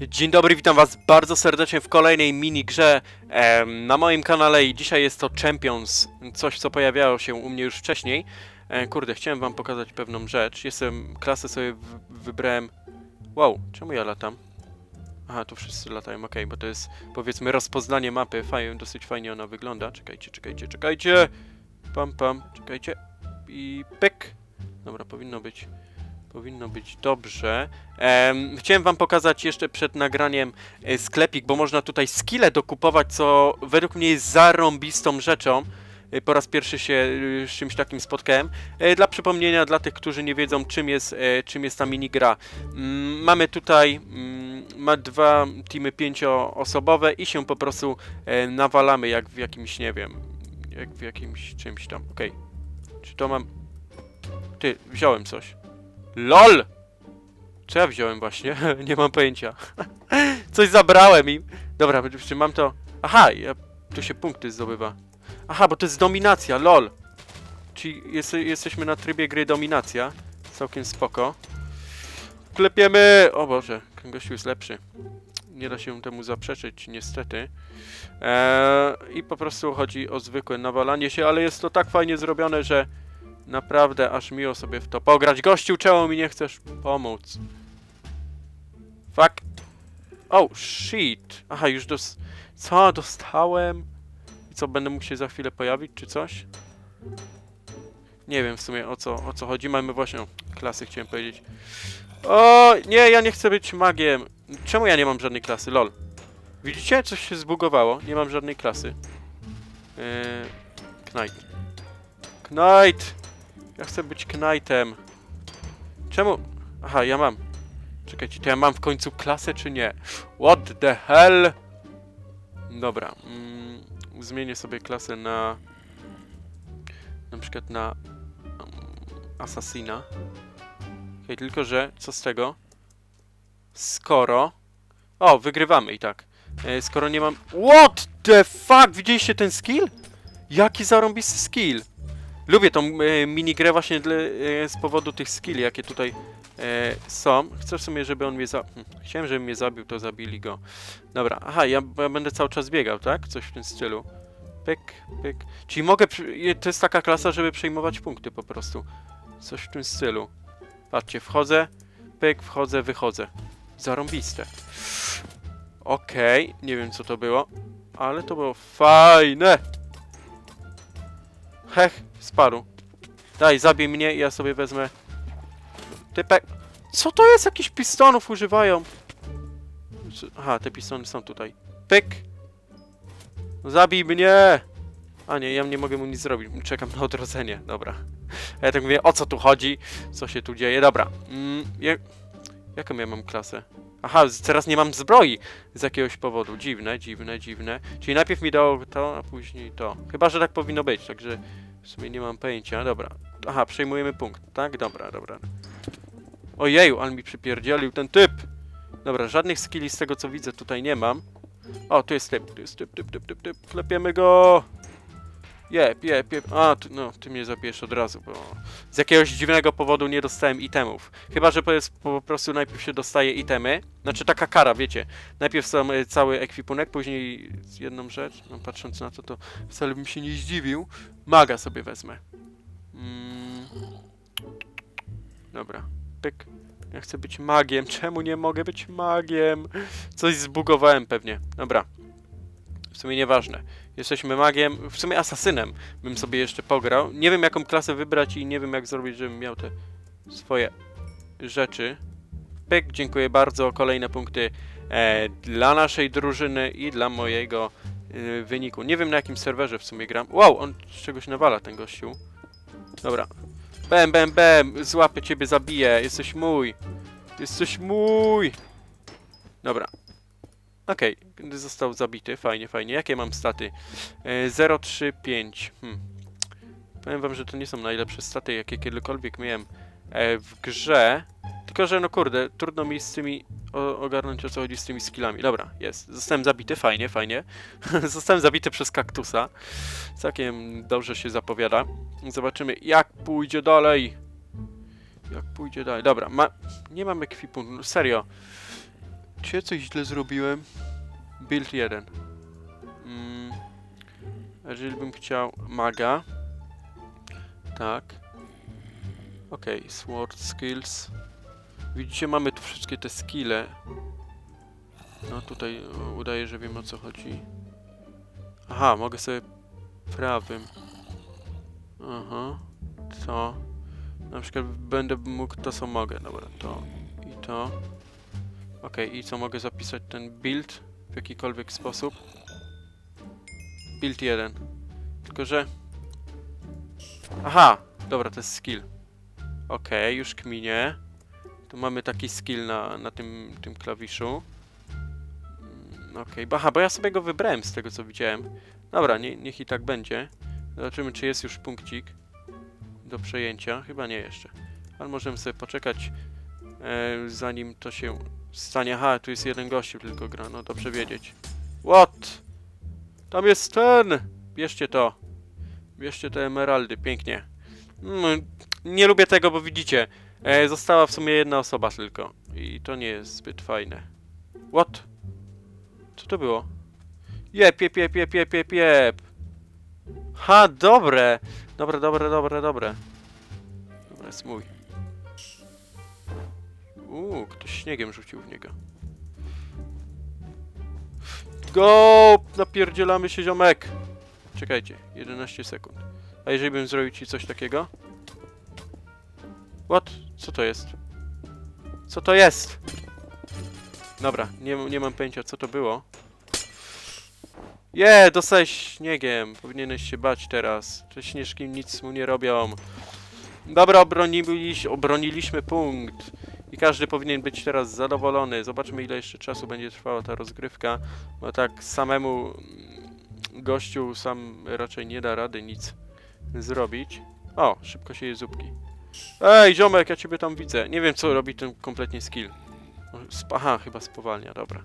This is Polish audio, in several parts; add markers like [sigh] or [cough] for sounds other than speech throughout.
Dzień dobry, witam was bardzo serdecznie w kolejnej mini grze em, na moim kanale i dzisiaj jest to Champions, coś co pojawiało się u mnie już wcześniej. E, kurde, chciałem wam pokazać pewną rzecz. Jestem, klasę sobie wybrałem... Wow, czemu ja latam? Aha, tu wszyscy latają, okej, bo to jest powiedzmy rozpoznanie mapy, Fajnie, dosyć fajnie ona wygląda. Czekajcie, czekajcie, czekajcie! Pam, pam, czekajcie. I pyk! Dobra, powinno być... Powinno być dobrze. Em, chciałem wam pokazać jeszcze przed nagraniem e, sklepik, bo można tutaj skille dokupować, co według mnie jest zarąbistą rzeczą. E, Po raz pierwszy się e, z czymś takim spotkałem. E, Dla przypomnienia, dla tych, którzy nie wiedzą, czym jest, e, czym jest ta minigra. Mm, Mamy tutaj mm, ma dwa teamy pięcioosobowe i się po prostu e, nawalamy jak w jakimś, nie wiem, jak w jakimś czymś tam. Okej. Czy to mam... Ty, wziąłem coś. LOL! Co ja wziąłem właśnie? [laughs] nie mam pojęcia. [laughs] Coś zabrałem im. Dobra, czy mam to... Aha, ja... tu się punkty zdobywa. Aha, bo to jest dominacja, LOL. Czyli jest, jesteśmy na trybie gry dominacja. Całkiem spoko. Klepiemy! O Boże, gościu jest lepszy. Nie da się temu zaprzeczyć, niestety. Eee, I po prostu chodzi o zwykłe nawalanie się, ale jest to tak fajnie zrobione, że naprawdę aż miło sobie w to pograć. Gościu, czemu mi nie chcesz pomóc? Fuck. Oh, shit. Aha, już dos... Co? Dostałem? I co, będę mógł się za chwilę pojawić, czy coś? Nie wiem w sumie o co, o co chodzi. Mamy właśnie... O, klasy chciałem powiedzieć. O, nie, ja nie chcę być magiem. Czemu ja nie mam żadnej klasy? Lol. Widzicie? Coś się zbugowało. Nie mam żadnej klasy. Yy... Knight. Knight! Ja chcę być Knightem. Czemu? Aha, ja mam. Czekajcie, to ja mam w końcu klasę, czy nie? What the hell? Dobra. Mm, zmienię sobie klasę na... Na przykład na... Um, Assassina. Okej, tylko że... Co z tego? Skoro... O, wygrywamy i tak. E, skoro nie mam... What the fuck? Widzieliście ten skill? Jaki zarąbisty skill! Lubię tą e, minigrę właśnie e, z powodu tych skilli, jakie tutaj e, są. Chcę w sumie, żeby on mnie za... Hm, Chciałem, żeby mnie zabił, to zabili go. Dobra, aha, ja, ja będę cały czas biegał, tak? Coś w tym stylu. Pyk, pyk. Czyli mogę... To jest taka klasa, żeby przejmować punkty po prostu. Coś w tym stylu. Patrzcie, wchodzę, pyk, wchodzę, wychodzę. Zarąbiste. Okej, nie wiem co to było, ale to było fajne. Hech, spadł. Daj, zabij mnie i ja sobie wezmę... Typek... Co to jest? Jakichś pistonów używają. Aha, te pistony są tutaj. Pyk! Zabij mnie! A nie, ja nie mogę mu nic zrobić. Czekam na odrodzenie. Dobra. A ja tak mówię, o co tu chodzi? Co się tu dzieje? Dobra. Mm, jak... Jaką ja mam klasę? Aha, teraz nie mam zbroi z jakiegoś powodu. Dziwne, dziwne, dziwne. Czyli najpierw mi dało to, a później to. Chyba, że tak powinno być, także w sumie nie mam pojęcia. Dobra. Aha, przejmujemy punkt, tak? Dobra, dobra. Ojeju, ale mi przypierdzielił ten typ! Dobra, żadnych skilli z tego co widzę tutaj nie mam. O, tu jest typ, tu jest typ, typ, typ, typ, typ. Klepiemy go! Jep, jep, jep. A, ty, no, ty mnie zabijesz od razu, bo z jakiegoś dziwnego powodu nie dostałem itemów. Chyba, że po, prostu najpierw się dostaje itemy. Znaczy taka kara, wiecie. Najpierw są e, cały ekwipunek, później jedną rzecz. No, patrząc na to, to wcale bym się nie zdziwił. Maga sobie wezmę. Mm. Dobra, pyk. Ja chcę być magiem. [laughs] Czemu nie mogę być magiem? Coś zbugowałem pewnie. Dobra. W sumie nieważne. Jesteśmy magiem, w sumie asasynem bym sobie jeszcze pograł. Nie wiem jaką klasę wybrać i nie wiem jak zrobić, żebym miał te swoje rzeczy. Pyk, dziękuję bardzo. Kolejne punkty e, dla naszej drużyny i dla mojego e, wyniku. Nie wiem na jakim serwerze w sumie gram. Wow, on z czegoś nawala ten gościu. Dobra. Bem, bem, bem, złapię ciebie, zabiję. Jesteś mój. Jesteś mój. Dobra. Okej, został zabity, fajnie, fajnie. Jakie mam staty? E, 0, 3, 5. Hmm. Powiem wam, że to nie są najlepsze staty, jakie kiedykolwiek miałem e, w grze. Tylko, że no kurde, trudno mi z tymi o, ogarnąć o co chodzi z tymi skillami. Dobra, jest. Zostałem zabity, fajnie, fajnie. [laughs] Zostałem zabity przez kaktusa. Całkiem dobrze się zapowiada. Zobaczymy jak pójdzie dalej. Jak pójdzie dalej. Dobra, ma... nie mam ekwipunku, serio. Czy coś źle zrobiłem? Build 1. Mm. Jeżeli bym chciał maga. Tak. Okej, sword skills. Widzicie, mamy tu wszystkie te skille. No tutaj e, udaje, że wiem o co chodzi. Aha, mogę sobie prawym. Aha. To. Na przykład będę mógł to co mogę. Dobra, to i to. Okej, i co mogę zapisać ten build w jakikolwiek sposób? Build 1. Tylko że... Aha! Dobra, to jest skill. Okej, już kminie. Tu mamy taki skill na, na tym, tym klawiszu. Mm, okay. aha, bo ja sobie go wybrałem z tego co widziałem. Dobra, nie, niech i tak będzie. Zobaczymy, czy jest już punkcik do przejęcia. Chyba nie jeszcze. Ale możemy sobie poczekać, e, zanim to się stanie. Aha, tu jest jeden gościu tylko gra. No dobrze wiedzieć. What? Tam jest ten! Bierzcie to. Bierzcie te emeraldy, pięknie. Mm, nie lubię tego, bo widzicie, e, została w sumie jedna osoba tylko. I to nie jest zbyt fajne. What? Co to było? Jep, jep, jep, jep, jep, jep, jep. Ha, dobre! Dobre, dobre, dobre, dobre. Dobra, jest mój. Uuu, ktoś śniegiem rzucił w niego. Go! Napierdzielamy się, ziomek! Czekajcie, 11 sekund. A jeżeli bym zrobił ci coś takiego? What? Co to jest? Co to jest? Dobra, nie, nie mam pojęcia co to było. Je, yeah, dostałeś śniegiem. Powinieneś się bać teraz. Te śnieżki nic mu nie robią. Dobra, obroniliś, obroniliśmy punkt. I każdy powinien być teraz zadowolony. Zobaczmy ile jeszcze czasu będzie trwała ta rozgrywka. Bo tak samemu mm, gościu sam raczej nie da rady nic zrobić. O, szybko się je zupki. Ej, ziomek, ja ciebie tam widzę. Nie wiem co robi ten kompletnie skill. Aha, chyba spowalnia, dobra.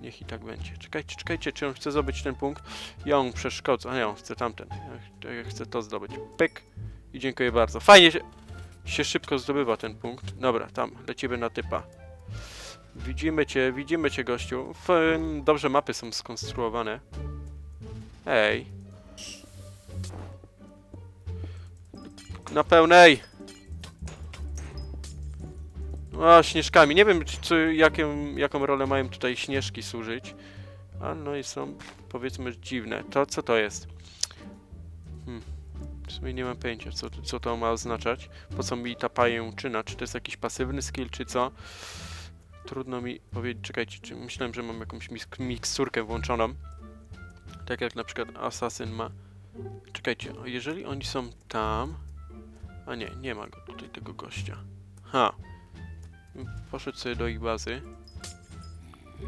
Niech i tak będzie. Czekajcie, czekajcie, czy on chce zdobyć ten punkt? Ja on przeszkodzę. A nie, on chce tamten. Ja chcę to zdobyć. Pyk. I dziękuję bardzo. Fajnie się, się szybko zdobywa ten punkt. Dobra, tam, lecimy na typa. Widzimy cię, widzimy cię, gościu. F dobrze mapy są skonstruowane. Ej. Na pełnej! A, śnieżkami. Nie wiem, czy, jaką, jaką rolę mają tutaj śnieżki służyć. A no i są, powiedzmy, dziwne. To, co to jest? Hmm. Sumie nie mam pojęcia, co, co to ma oznaczać. Po co mi ta pajęczyna? Czy to jest jakiś pasywny skill, czy co? Trudno mi powiedzieć. Czekajcie, czy myślałem, że mam jakąś miksturkę włączoną. Tak jak na przykład Assassin ma. Czekajcie, jeżeli oni są tam... A nie, nie ma go tutaj, tego gościa. Ha, Poszedł sobie do ich bazy.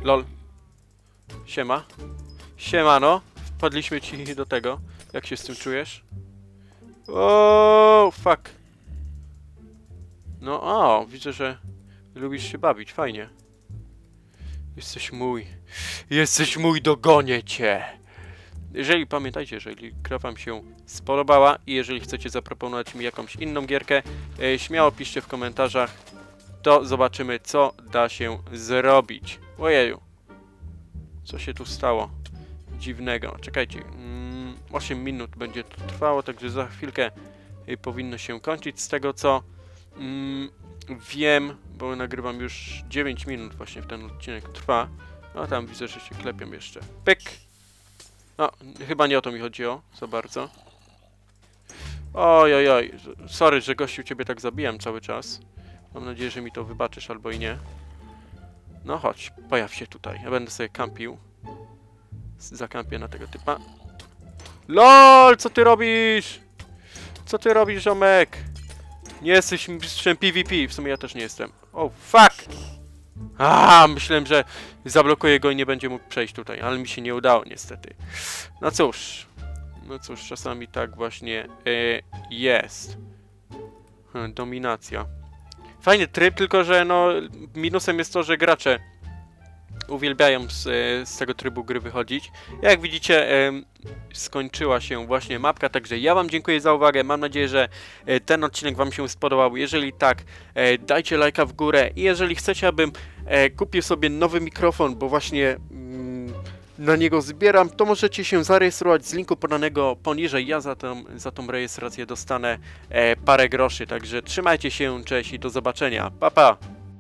LOL. Siema. Siemano. Wpadliśmy ci do tego. Jak się z tym czujesz? O, fuck. No, o, widzę, że lubisz się bawić. Fajnie. Jesteś mój. Jesteś mój, dogonię cię. Jeżeli, pamiętajcie, jeżeli gra wam się spodobała i jeżeli chcecie zaproponować mi jakąś inną gierkę, e, śmiało piszcie w komentarzach to zobaczymy, co da się zrobić. Ojeju. Co się tu stało? Dziwnego. Czekajcie. 8 mm, minut będzie to trwało, także za chwilkę y, powinno się kończyć. Z tego, co mm, wiem, bo nagrywam już 9 minut właśnie w ten odcinek trwa. No tam widzę, że się klepią jeszcze. Pyk! No, chyba nie o to mi chodziło za bardzo. Oj, oj, oj. Sorry, że gościu ciebie tak zabijam cały czas. Mam nadzieję, że mi to wybaczysz albo i nie. No chodź, pojaw się tutaj. Ja będę sobie kampił. Zakampię na tego typa. LOL, co ty robisz? Co ty robisz, ziomek? Nie jesteś mistrzem PvP. W sumie ja też nie jestem. Oh, fuck! A, myślałem, że zablokuję go i nie będzie mógł przejść tutaj, ale mi się nie udało niestety. No cóż. No cóż, czasami tak właśnie yy, jest. Hmm, dominacja. Fajny tryb, tylko że no minusem jest to, że gracze uwielbiają z, z tego trybu gry wychodzić. Jak widzicie, skończyła się właśnie mapka, także ja wam dziękuję za uwagę, mam nadzieję, że e, ten odcinek wam się spodobał, jeżeli tak, e, dajcie lajka w górę i jeżeli chcecie, abym e, kupił sobie nowy mikrofon, bo właśnie mm, na niego zbieram, to możecie się zarejestrować z linku podanego poniżej, ja za tą, za tą rejestrację dostanę parę groszy, także trzymajcie się, cześć i do zobaczenia, pa pa!